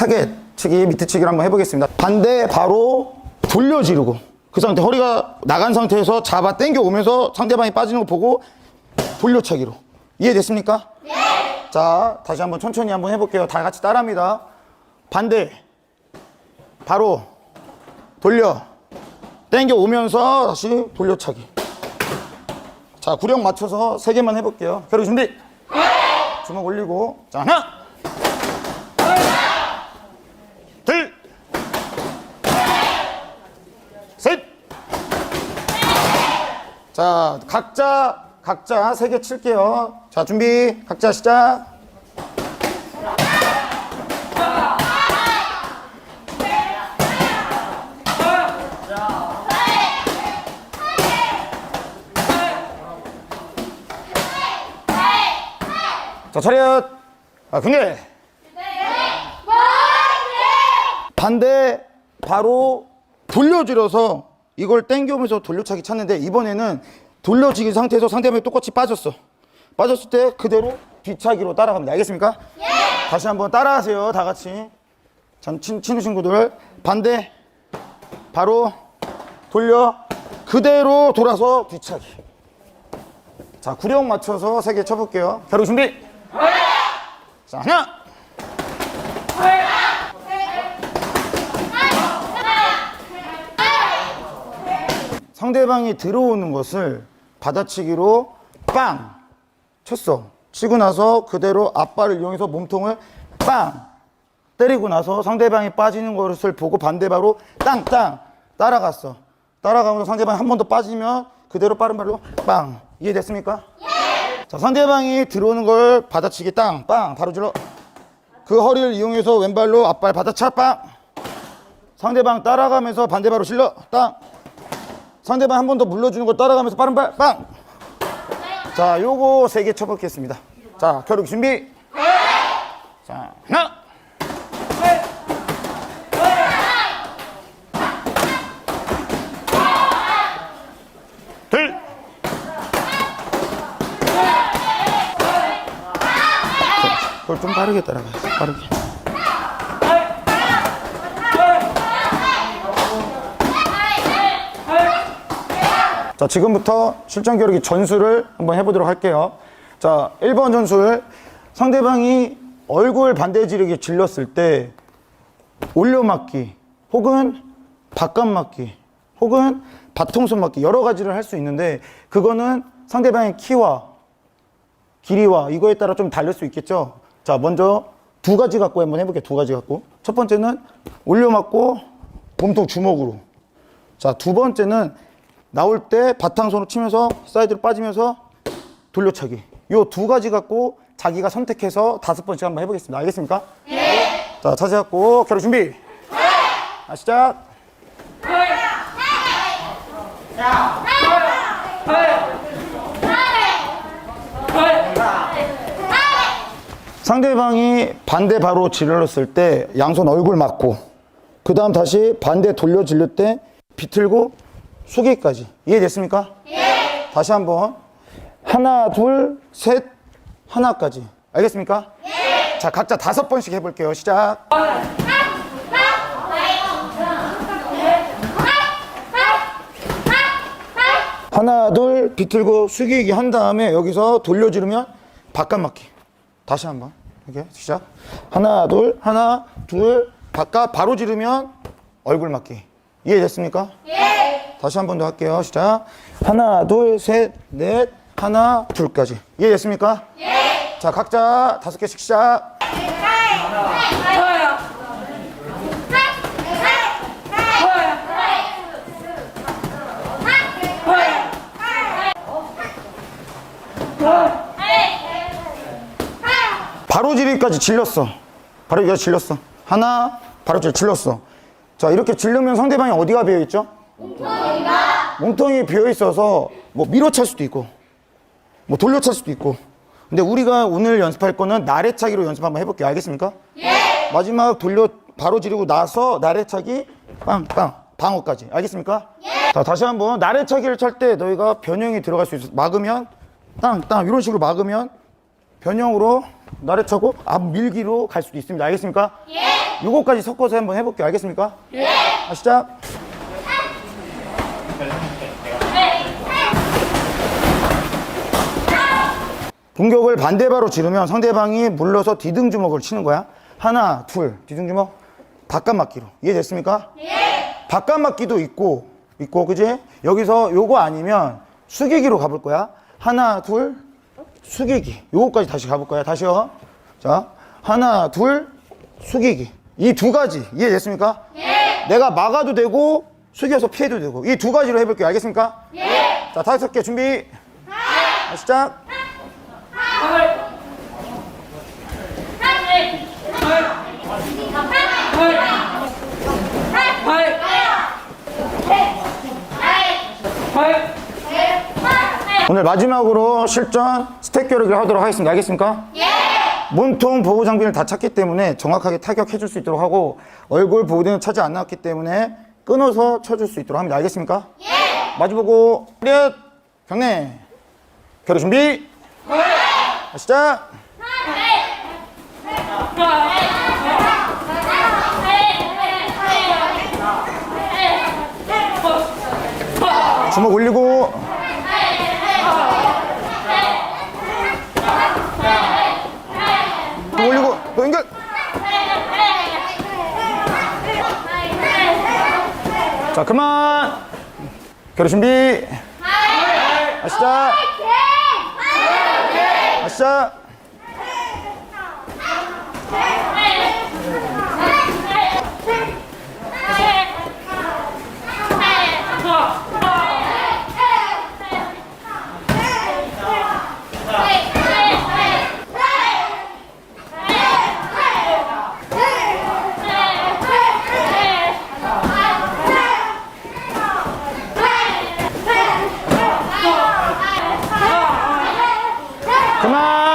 타겟 치기, 치기를 한번 해보겠습니다. 반대 바로 돌려 지르고 그 상태 허리가 나간 상태에서 잡아 당겨 오면서 상대방이 빠지는 거 보고 돌려차기로 이해됐습니까? 네. 자 다시 한번 천천히 한번 해볼게요. 다 같이 따라합니다. 반대 바로 돌려 당겨 오면서 다시 돌려차기. 자 구령 맞춰서 세 개만 해볼게요. 겨루 준비. 주먹 올리고 자 하나 둘 셋. 자, 각자 각자 세 개 칠게요. 자, 준비. 각자 시작. 자, 차렷. 아, 근데 반대 바로 돌려줄여서 이걸 땡겨오면서 돌려차기 찾는데 이번에는 돌려지기 상태에서 상대방이 똑같이 빠졌어. 빠졌을 때 그대로 뒤차기로 따라갑니다. 알겠습니까? 다시 한번 따라하세요. 다 같이. 참 친, 친구 친구들 반대 바로 돌려 그대로 돌아서 뒤차기. 자 구령 맞춰서 세 개 쳐볼게요. 겨루 준비. 자 하나. 상대방이 들어오는 것을 받아치기로 빵! 쳤어. 치고 나서 그대로 앞발을 이용해서 몸통을 빵! 때리고 나서 상대방이 빠지는 것을 보고 반대 바로 땅땅! 따라갔어. 따라가면서 상대방이 한 번 더 빠지면 그대로 빠른 발로 빵! 이해됐습니까? 자 상대방이 들어오는 걸 받아치기 땅! 빵! 바로 질러. 그 허리를 이용해서 왼발로 앞발 받아차 빵! 상대방 따라가면서 반대 발로 실러. 땅 상대방 한 번 더 물러주는 거 따라가면서 빠른 발, 빵! 자, 요거 세 개 쳐보겠습니다. 자, 겨루기 준비. 자, 하나. 둘. 자, 그걸 좀 빠르게 따라가요. 빠르게. 자, 지금부터 실전 겨루기 전술을 한번 해보도록 할게요. 자, 1번 전술. 상대방이 얼굴 반대 지르기 질렀을 때 올려맞기 혹은 바깥 맞기 혹은 바통손 맞기 여러 가지를 할 수 있는데 그거는 상대방의 키와 길이와 이거에 따라 좀 다를 수 있겠죠. 자, 먼저 두 가지 갖고 한번 해볼게요. 두 가지 갖고. 첫 번째는 올려맞고 몸통 주먹으로. 자, 두 번째는 나올 때 바탕손으로 치면서 사이드로 빠지면서 돌려차기. 요 두 가지 갖고 자기가 선택해서 다섯 번씩 한번 해보겠습니다. 알겠습니까? 네. 자, 자세 갖고 겨루 준비. 네. 자, 시작. 상대방이 반대 바로 질렀을 때 양손 얼굴 맞고 그 다음 다시 반대 돌려 질릴 때 비틀고 숙이기까지. 이해됐습니까? 예. 다시 한번. 하나 둘 셋. 하나까지. 알겠습니까? 예. 자 각자 다섯 번씩 해볼게요. 시작. 하나 둘 비틀고 숙이기 한 다음에 여기서 돌려 지르면 바깥 맞기. 다시 한번. 이렇게 시작. 하나 둘 하나 둘 바깥 바로 지르면 얼굴 맞기. 이해됐습니까? 다시 한 번 더 할게요. 시작. 하나, 둘, 셋, 넷, 하나, 둘까지. 이해됐습니까? 예. 자, 각자 다섯 개씩 시작. 바로 지리까지 질렀어. 바로 여기가 질렀어. 하나, 바로 질 질렀어. 자, 이렇게 질르면 상대방이 어디가 비어 있죠? 몸통이 비어 있어서 뭐 밀어 찰 수도 있고 뭐 돌려 찰 수도 있고 근데 우리가 오늘 연습할 거는 나래차기로 연습 한번 해볼게요 알겠습니까? 예 마지막 돌려 바로 지르고 나서 나래차기 빵빵 방어까지 알겠습니까? 예. 자 다시 한번 나래차기를 찰 때 너희가 변형이 들어갈 수 있어 막으면 땅땅 이런 식으로 막으면 변형으로 나래차고 앞 밀기로 갈 수도 있습니다. 알겠습니까? 예. 요거까지 섞어서 한번 해볼게요. 알겠습니까? 예. 자, 시작. 공격을 반대바로 지르면 상대방이 물러서 뒤등주먹을 치는 거야. 하나, 둘, 뒤등주먹. 바깥맞기로. 이해됐습니까? 예. 바깥맞기도 있고, 있고, 그지? 여기서 요거 아니면 숙이기로 가볼 거야. 하나, 둘, 숙이기. 요거까지 다시 가볼 거야. 다시요. 자, 하나, 둘, 숙이기. 이 두 가지. 이해됐습니까? 예. 내가 막아도 되고, 숙여서 피해도 되고. 이 두 가지로 해볼게요. 알겠습니까? 예. 자, 다섯 개 준비. 자, 시작. 오늘 마지막으로 실전 스택 겨루기를 하도록 하겠습니다. 알겠습니까? 예! 몸통 보호 장비를 다 찼기 때문에 정확하게 타격해 줄 수 있도록 하고 얼굴 보호대는 차지 안 나왔기 때문에 끊어서 쳐줄 수 있도록 합니다. 알겠습니까? 예! 마주보고 차렷 경례 겨루 준비 자, 시작. 주먹 올리고. 또 올리고. 또 연결. 자 그만. 겨루 준비. 아시자 아시 자 그만!